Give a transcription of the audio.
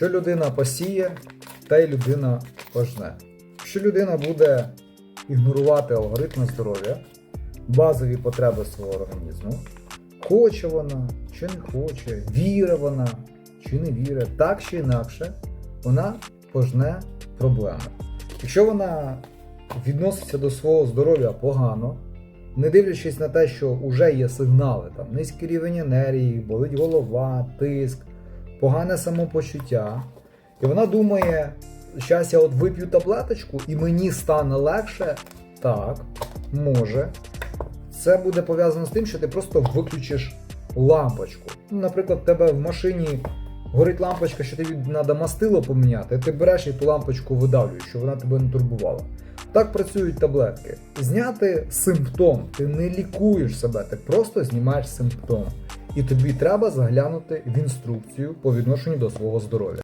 Що людина посіє, та й людина пожне. Що людина буде ігнорувати алгоритми здоров'я, базові потреби свого організму, хоче вона чи не хоче, віре вона чи не віре, так чи інакше, вона пожне проблеми. Якщо вона відноситься до свого здоров'я погано, не дивлячись на те, що вже є сигнали, там низький рівень енергії, болить голова, тиск, погане самопочуття, і вона думає, зараз я от вип'ю таблеточку і мені стане легше, так, може. Це буде пов'язано з тим, що ти просто виключиш лампочку. Наприклад, в тебе в машині горить лампочка, що тобі треба мастило поміняти, ти береш і ту лампочку видавлюєш, щоб вона тебе не турбувала. Так працюють таблетки. Зняти симптом. Ти не лікуєш себе, ти просто знімаєш симптом. І тобі треба заглянути в інструкцію по відношенню до свого здоров'я.